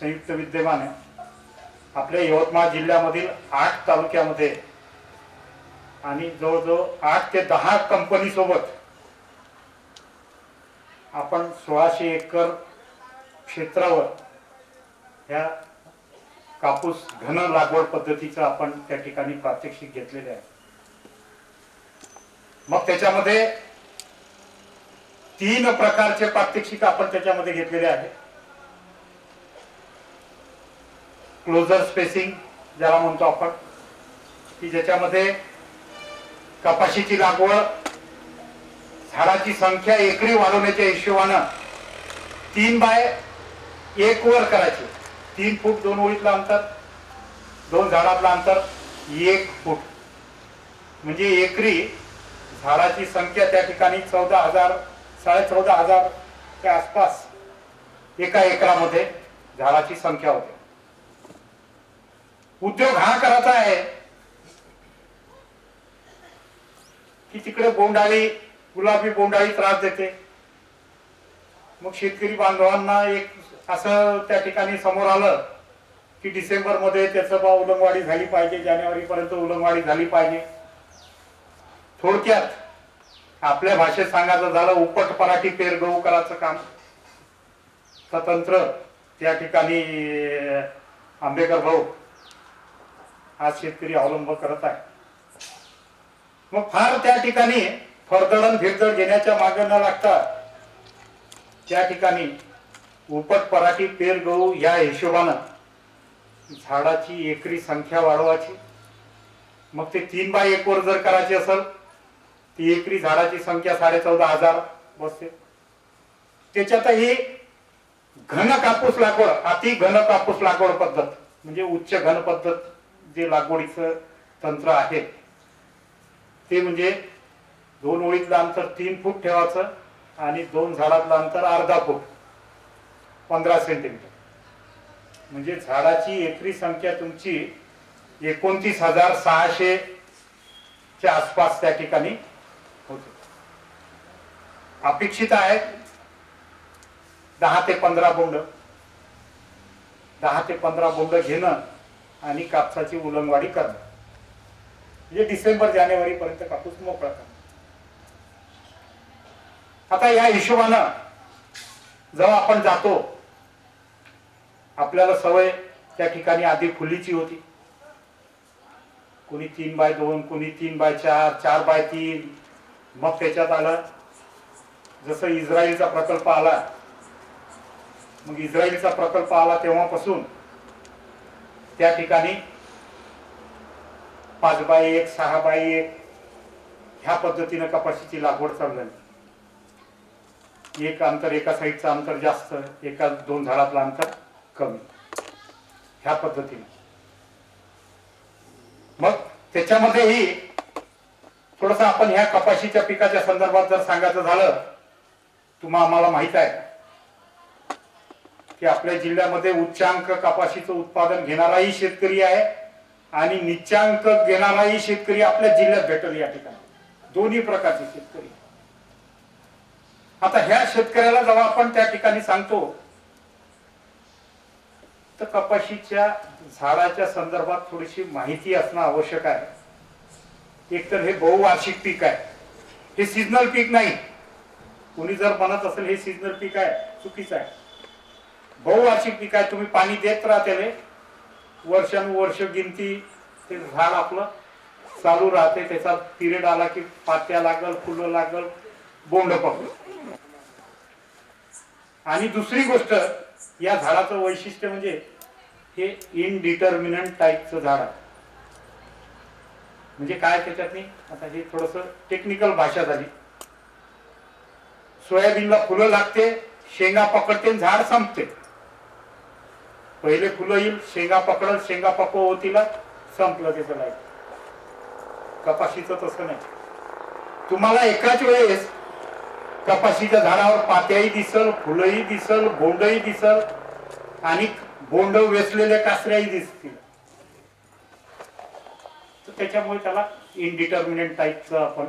संयुक्त विद्यमान आपल्या यवतमाळ जिल्ह्यामधील आठ तालुक्यामध्ये आणि जवळजवळ आठ ते दहा कंपनी सोबत आपण सोळाशे एकर क्षेत्रावर ह्या कापूस घन लागवड पद्धतीचं आपण त्या ठिकाणी प्रात्यक्षिक घेतलेले आहे. मग त्याच्यामध्ये तीन प्रकारचे प्रात्यक्षिक आपण त्याच्यामध्ये घेतलेले आहे क्लोजर स्पेसिंग ज्याला म्हणतो आपण की ज्याच्यामध्ये कपाशीची लागवड झाडाची संख्या एकरी वाढवण्याच्या हिशोबानं तीन बाय एक वर करायची. तीन फूट दोन ओळीतलं अंतर दोन झाडातलं अंतर एक फूट. म्हणजे एकरी झाडाची संख्या त्या ठिकाणी चौदा हजार साडे चौदा हजारच्या आसपास एका एकरामध्ये झाडाची संख्या होते. उद्योग हा करायचा आहे. की तिकडे बोंडाळी गुलाबी बोंडाळी त्रास देते. मग शेतकरी बांधवांना एक असं त्या ठिकाणी समोर आलं की डिसेंबरमध्ये त्याचं बा उलंगवाडी झाली पाहिजे जानेवारी पर्यंत उलंगवाडी झाली पाहिजे. थोडक्यात आपल्या भाषेत सांगायचं झालं उपट पराठी पेर गहू करायचं काम. स्वतंत्र त्या ठिकाणी आंबेकर भाऊ आज शेतकरी अवलंब करत आहे. मग फार त्या ठिकाणी फरदळण फिरदड घेण्याच्या मागे न लागता त्या ठिकाणी उपट पराठी पेर गहू या हिशोबानं झाडाची एकरी संख्या वाढवायची. मग ते तीन बाय एक वर जर करायची असेल ती एकरी झाडाची संख्या साडे चौदा हजार बसते. त्याच्यातही घन कापूस लागवड अति घन कापूस लागवड पद्धत म्हणजे उच्च घन पद्धत. जे लागवडीचं तंत्र आहे ते म्हणजे दोन ओळीतलं अंतर तीन फूट ठेवायचं आणि दोन झाडातलं अंतर अर्धा फूट पंधरा सेंटीमीटर. म्हणजे झाडाची एकरी संख्या तुमची एकोणतीस हजार सहाशेच्या आसपास त्या ठिकाणी होते. अपेक्षित आहे दहा ते पंधरा बोंड. दहा ते पंधरा बोंड घेणं आणि कापसाची उलंगवाडी करणं. म्हणजे डिसेंबर जानेवारी पर्यंत कापूस मोकळा करणं. आता या हिशोबानं जेव्हा आपण जातो आपल्याला सवय त्या ठिकाणी आधी खुलीची होती. कोणी तीन बाय दोन कोणी तीन बाय चार चार बाय तीन. मग त्याच्यात आलं जसं इस्रायलचा प्रकल्प आला मग इस्रायलचा प्रकल्प आला तेव्हापासून त्या ठिकाणी पाच बाय एक सहा बाय एक ह्या पद्धतीनं कपाशीची लागवड चालू झाली एक अंतर एका साईडचं अंतर जास्त एका दोन झाडातलं अंतर कमी. ह्या पद्धतीने. मग त्याच्यामध्येही थोडस आपण ह्या कपाशीच्या पिकाच्या संदर्भात जर सांगायचं झालं तुम्हा आम्हाला माहीत आहे. की आपल्या जिल्ह्यामध्ये उच्चांक कपाशीचं उत्पादन घेणाराही शेतकरी आहे आणि निच्चांक घेणाराही शेतकरी आपल्या जिल्ह्यात भेटेल या ठिकाणी. दोन्ही प्रकारचे शेतकरी. आता ह्या शेतकऱ्याला जेव्हा आपण त्या ठिकाणी सांगतो तर कपाशीच्या झाडाच्या संदर्भात थोडीशी माहिती असणं आवश्यक आहे. एकतर हे बहुवार्षिक पीक आहे. हे सीजनल पीक नाही. कोणी जर म्हणत असेल हे सीजनल पीक आहे चुकीचं आहे. बहुवार्षिक पीक आहे तुम्ही पाणी देत राहा त्याले वर्षानुवर्ष गिनती ते झाड आपलं चालू राहते. त्याचा पिरियड आला की पात्या लागल फुलं लागल बोंड पकडल आणि दुसरी गोष्ट या झाडाचं वैशिष्ट्य म्हणजे हे इनडिटर्मिनंट टाईपचं झाड आहे. म्हणजे काय त्याच्यात आता हे थोडस टेक्निकल भाषा झाली. सोयाबीनला फुलं लागते शेंगा पकडते झाड संपते. पहिले फुलं येईल शेंगा पकडल शेंगा पकव होतीला संपलं तिथं लाईफ कपाशीचं तसं नाही. तुम्हाला एकाच वेळेस कपाशीच्या झाडावर पात्याही दिसल फुलंही दिसल बोंडही दिसल आणि बोंड वेचलेल्या कासऱ्याही दिसतील. तर त्याच्यामुळे त्याला इनडिटर्मिनेट टाईपचं आपण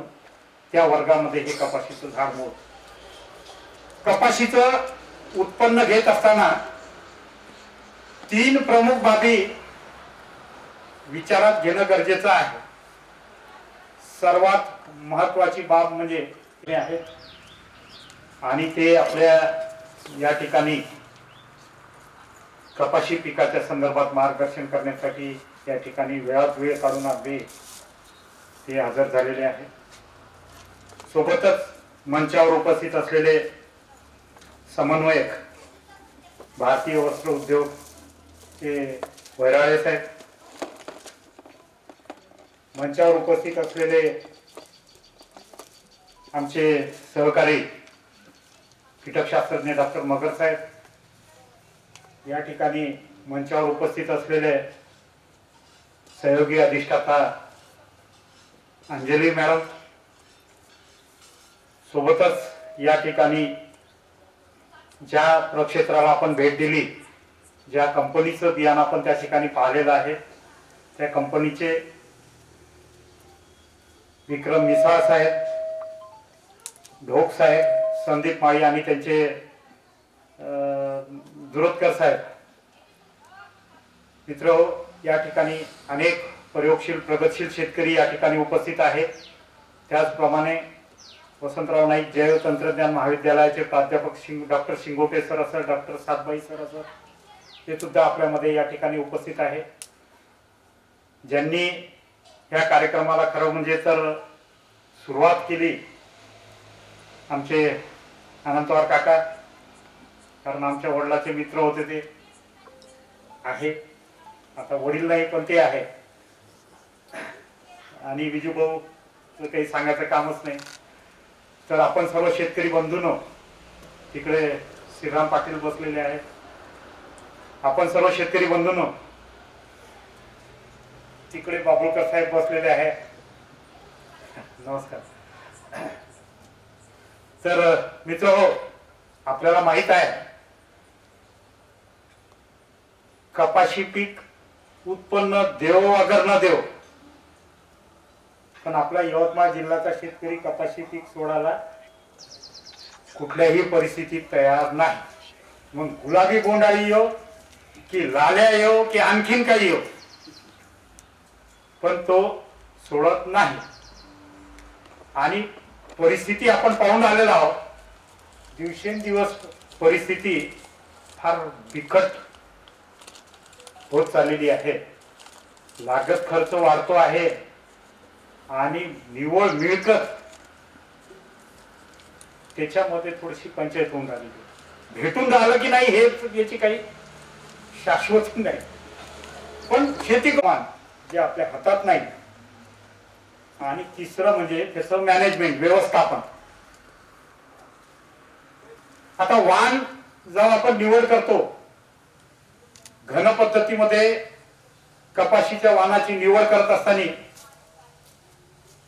त्या वर्गामध्ये हे कपाशीचं झाड मोड कपाशीचं उत्पन्न घेत असताना तीन प्रमुख बाबी विचारात घेणं गरजेचं आहे. सर्वात महत्वाची बाब म्हणजे आहेत. आणि ते आपल्या या ठिकाणी कपाशी पिकाच्या संदर्भात मार्गदर्शन करण्यासाठी या ठिकाणी वेळात वेळ काढून अगदी ते हजर झालेले आहे. सोबतच मंचावर उपस्थित असलेले समन्वयक भारतीय वस्त्र उद्योग वैराळे साहेब मंचावर उपस्थित असलेले आमचे सहकारी कीटकशास्त्रज्ञ डॉक्टर मगर साहेब या ठिकाणी मंचावर उपस्थित असलेले सहयोगी अधिष्ठाता अंजली मॅडम सोबतच या ठिकाणी ज्या प्रक्षेत्राला आपण भेट दिली ज्या कंपनीचं बियाणं आपण त्या ठिकाणी पाहिलेलं आहे त्या कंपनीचे विक्रम मिसाळ साहेब ढोक साहेब संदीप माळी आणि त्यांचे अं, दुरोत्कर साहेब. मित्र या ठिकाणी अनेक प्रयोगशील प्रगतशील शेतकरी या ठिकाणी उपस्थित आहेत. त्याचप्रमाणे वसंतराव नाईक जैव तंत्रज्ञान महाविद्यालयाचे प्राध्यापक शिंग डॉक्टर शिंगोटे सर असं डॉक्टर सातबाई सर असं ते सुद्धा आपल्यामध्ये या ठिकाणी उपस्थित आहे. ज्यांनी या कार्यक्रमाला खरं म्हणजे तर सुरुवात केली आमचे अनंतवार काका कारण आमच्या वडिलाचे मित्र होते ते आहे. आता वडील नाही पण ते आहे. आणि विजूभाऊ काही सांगायचं कामच नाही. तर आपण सर्व शेतकरी बंधून तिकडे श्रीराम पाटील बसलेले आहेत. आपण सर्व शेतकरी बंधून तिकडे बाबुळकर साहेब बसलेले आहे नमस्कार. तर मित्र हो आपल्याला माहीत आहे कपाशी पीक उत्पन्न देव अगर न देव. पण आपला यवतमाळ जिल्ह्याचा शेतकरी कपाशी पीक सोडायला कुठल्याही परिस्थितीत तयार नाही. मग गुलाबी बोंडाळी येऊ हो, की लाल्या येऊ की आणखीन काही येऊ पण तो सोडत नाही. आणि परिस्थिती आपण पाहून आलेलो आहोत. दिवसेंदिवस परिस्थिती फार बिकट होत चाललेली आहे. लागत खर्च वाढतो आहे. आणि निव्वळ मिळकत त्याच्यामध्ये थोडीशी पंचायत होऊन राहिली. भेटून राहिलं की नाही हे याची काही शाश्वत नाही. पण शेती कमान जे आपल्या हातात नाही. आणि तिसरं म्हणजे त्याचं मॅनेजमेंट व्यवस्थापन. आता वाण जेव्हा आपण निवड करतो घन पद्धतीमध्ये कपाशीच्या वाणाची निवड करत असताना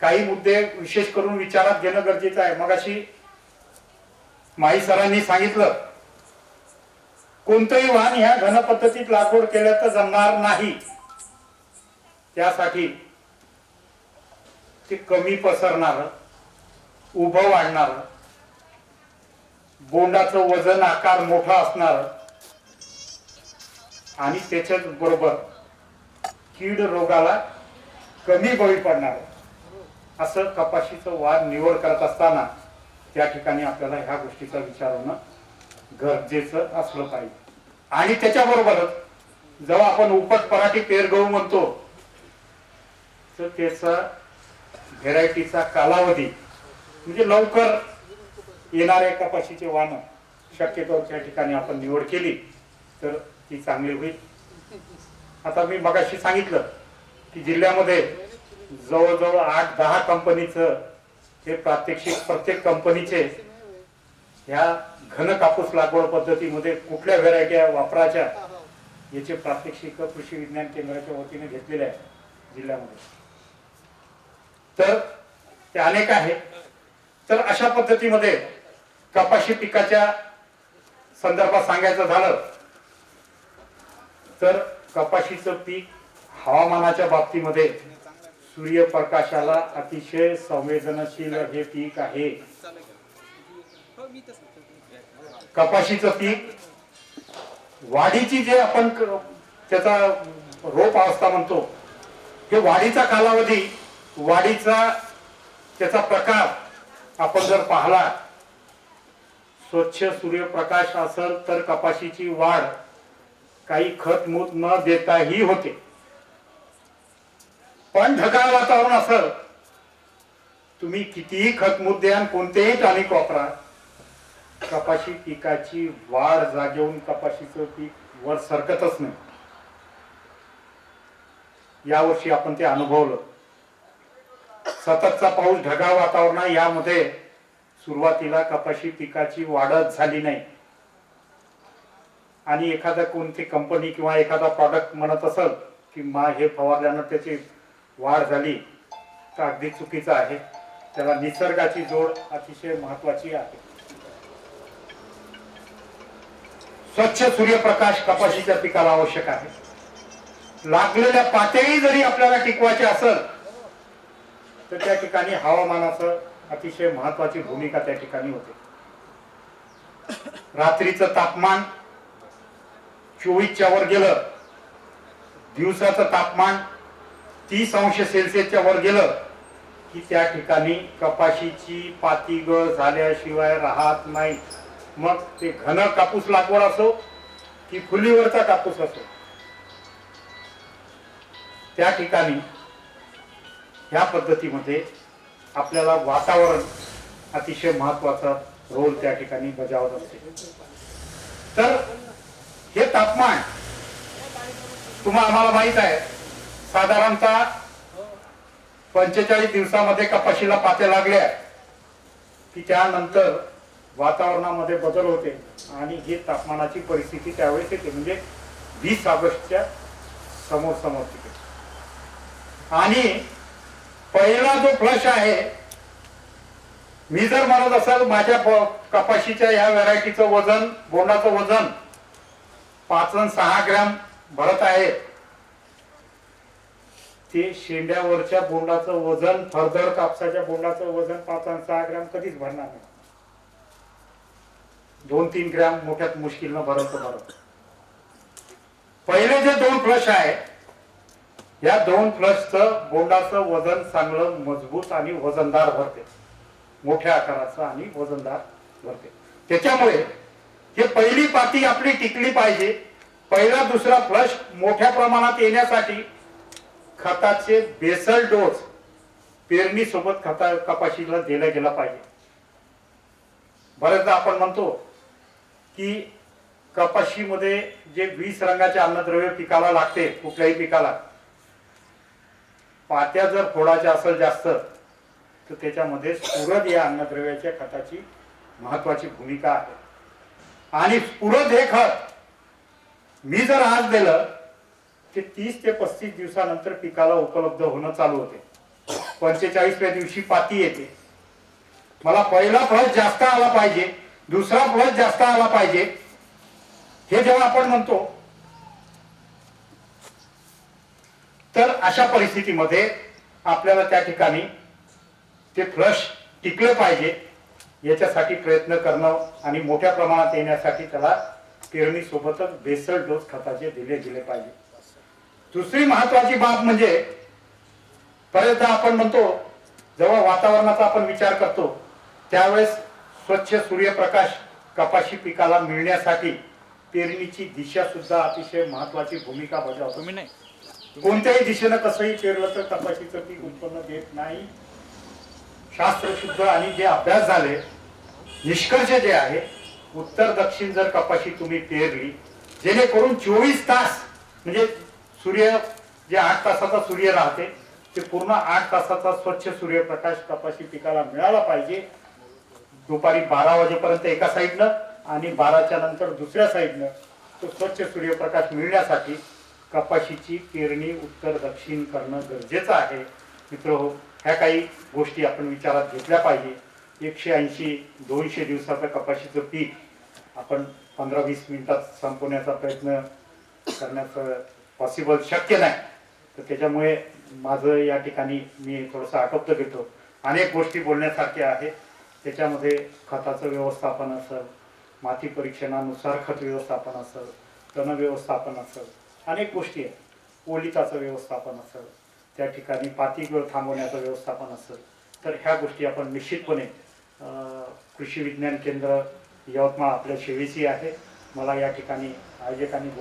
काही मुद्दे विशेष करून विचारात घेणं गरजेचं आहे. मगाशी माई सरांनी सांगितलं कोणतंही वाहन ह्या घन पद्धतीत लागवड केल्या तर जमणार नाही. त्यासाठी ते कमी पसरणार उभं वाढणार बोंडाचं वजन आकार मोठा असणार आणि त्याच्याच बरोबर कीड रोगाला कमी बळी पडणार असं कपाशीचं वाद निवड करत असताना त्या ठिकाणी आपल्याला ह्या गोष्टीचा विचार होणं गरजेचं असलं पाहिजे. आणि त्याच्याबरोबरच जेव्हा आपण उपट पराठी पेर गहू म्हणतो तर त्याचा व्हेरायटीचा कालावधी म्हणजे लवकर येणाऱ्या कपाशीचे वाहनं शक्यतो त्या ठिकाणी आपण निवड केली तर ती चांगली होईल. आता मी मगाशी सांगितलं की जिल्ह्यामध्ये जवळजवळ आठ दहा कंपनीचं हे प्रात्यक्षिक प्रत्येक कंपनीचे ह्या घन कापूस लागवड पद्धतीमध्ये कुठल्या व्हेरायट्या वापराच्या याचे प्रात्यक्षिक कृषी विज्ञान केंद्राच्या वतीने घेतलेले आहे जिल्ह्यामध्ये. तर ते अनेक आहे. तर अशा पद्धतीमध्ये कपाशी पिकाच्या संदर्भात सांगायचं झालं तर कपाशीचं पीक हवामानाच्या बाबतीमध्ये सूर्यप्रकाशाला अतिशय संवेदनशील हे पीक आहे. कपाशीचं पीक वाढीची जे आपण त्याचा रोप अवस्था म्हणतो हे वाढीचा कालावधी वाढीचा त्याचा प्रकार आपण जर पाहला स्वच्छ सूर्यप्रकाश असेल तर कपाशीची वाढ काही खत मूत न देताही होते. पण ढगाळ वातावरण असेल तुम्ही कितीही खतमूत द्या आणि कोणतेही टॉनिक वापरा कपाशी पिकाची वाढ जागेवून कपाशीचं पीक वर सरकतच नाही. यावर्षी आपण ते अनुभवलं. सततचा पाऊस ढगाळ वातावरण यामध्ये सुरुवातीला कपाशी पिकाची वाढच झाली नाही. आणि एखादा कोणती कंपनी किंवा एखादा प्रॉडक्ट म्हणत असल की मा हे फवारल्यानं त्याची वाढ झाली. तर अगदी चुकीचं आहे. त्याला निसर्गाची जोड अतिशय महत्वाची आहे. स्वच्छ सूर्यप्रकाश कपाशीच्या पिकाला आवश्यक आहे. लागलेल्या पातळी जरी आपल्याला टिकवायच्या असेल तर त्या ठिकाणी हवामानाचं अतिशय महत्वाची भूमिका त्या ठिकाणी होते. रात्रीचं तापमान चोवीसच्या वर गेलं दिवसाचं तापमान तीस अंश सेल्सिअसच्या वर गेलं की त्या ठिकाणी कपाशीची पाती गळ झाल्याशिवाय राहत नाही मग ते घन कापूस लागवड असो की फुलीवरचा कापूस असो. त्या ठिकाणी ह्या पद्धतीमध्ये आपल्याला वातावरण अतिशय महत्त्वाचा रोल त्या ठिकाणी बजावत असते. तर हे तापमान तुम्हा आम्हाला माहीत आहे साधारणतः पंचेचाळीस दिवसामध्ये कपाशीला पाते लागल्या की त्यानंतर वातावरणामध्ये बदल होते आणि ही तापमानाची परिस्थिती त्यावेळेस येते. म्हणजे वीस ऑगस्टच्या समोर समोर तिथे. आणि पहिला जो फ्लश आहे मी जर म्हणत असाल माझ्या कपाशीच्या ह्या व्हरायटीचं वजन बोंडाचं वजन पाच सहा ग्रॅम भरत आहे. ते शेंड्यावरच्या बोंडाचं वजन फर्दर कापसाच्या बोंडाचं वजन पाच अन सहा ग्रॅम कधीच भरणार नाही. दोन तीन ग्रॅम मोठ्यात मुश्किलनं भरवतो भरवतो पहिले जे दोन फ्लश आहे या दोन फ्लशचं बोंडाचं वजन चांगलं मजबूत आणि वजनदार भरते. मोठ्या आकाराचं आणि वजनदार भरते. त्याच्यामुळे हे पहिली पाती आपली टिकली पाहिजे. पहिला दुसरा फ्लश मोठ्या प्रमाणात येण्यासाठी खताचे बेसल डोस पेरणी सोबत खता कपाशीला दिला गेला पाहिजे. बरेचदा आपण म्हणतो की कपाशीमध्ये जे वीस रंगाचे अन्नद्रव्य पिकाला लागते कुठल्याही पिकाला पात्या जर फोडाच्या असेल जास्त तर त्याच्यामध्ये स्फुरद या अन्नद्रव्याच्या खताची महत्वाची भूमिका आहे. आणि स्फुरद हे खत मी जर आज दिलं ते तीस ते पस्तीस दिवसानंतर पिकाला उपलब्ध होणं चालू होते. पंचेचाळीसव्या दिवशी पाती येते. मला पहिला फळ जास्त आला पाहिजे. दुसरा फळ जास्त आला पाहिजे. हे जेव्हा आपण म्हणतो तर अशा परिस्थितीमध्ये आपल्याला त्या ठिकाणी ते फ्लश टिकलं पाहिजे. याच्यासाठी प्रयत्न करणं आणि मोठ्या प्रमाणात येण्यासाठी त्याला पेरणीसोबतच बेसळ बेसल डोस खताचे दिले गेले पाहिजे. दुसरी महत्वाची बाब म्हणजे बरेचदा आपण म्हणतो जेव्हा वातावरणाचा आपण विचार करतो त्यावेळेस स्वच्छ सूर्यप्रकाश कपाशी पिकाला मिळण्यासाठी पेरणीची दिशा सुद्धा अतिशय महत्वाची भूमिका बजावतो. तुम्ही नाही. कोणत्याही दिशेनं कसंही पेरलं तर कपाशीचं पीक उत्पन्न देत नाही. शास्त्रशुद्ध आणि जे अभ्यास झाले निष्कर्ष जे आहे उत्तर दक्षिण जर कपाशी तुम्ही पेरली जेणेकरून चोवीस तास म्हणजे सूर्य जे आठ तासाचा सूर्य राहते ते पूर्ण आठ तासाचा स्वच्छ सूर्यप्रकाश कपाशी पिकाला मिळाला पाहिजे. दुपारी बारा वाजेपर्यंत एका साईडनं आणि बाराच्या नंतर दुसऱ्या साईडनं तो स्वच्छ सूर्यप्रकाश मिळण्यासाठी कपाशीची पेरणी उत्तर दक्षिण करणं गरजेचं आहे. मित्र हो ह्या काही गोष्टी आपण विचारात घेतल्या पाहिजे. एकशे ऐंशी दोनशे दिवसाचं कपाशीचं पीक आपण पंधरा वीस मिनिटात संपवण्याचा प्रयत्न करण्याचं पॉसिबल शक्य नाही. तर त्याच्यामुळे माझं या ठिकाणी मी थोडंसं आटोपतं घेतो. अनेक गोष्टी बोलण्यासारख्या आहेत. त्याच्यामध्ये खताचं व्यवस्थापन असेल माती परीक्षणानुसार खत व्यवस्थापन असेल तण व्यवस्थापन असेल अनेक गोष्टी आहेत. ओलिताचं व्यवस्थापन असेल त्या ठिकाणी पातीगळ थांबवण्याचं व्यवस्थापन असेल तर ह्या गोष्टी आपण निश्चितपणे कृषी विज्ञान केंद्र यवतमाळ आपल्या शेवेची आहे. मला या ठिकाणी आयोजकांनी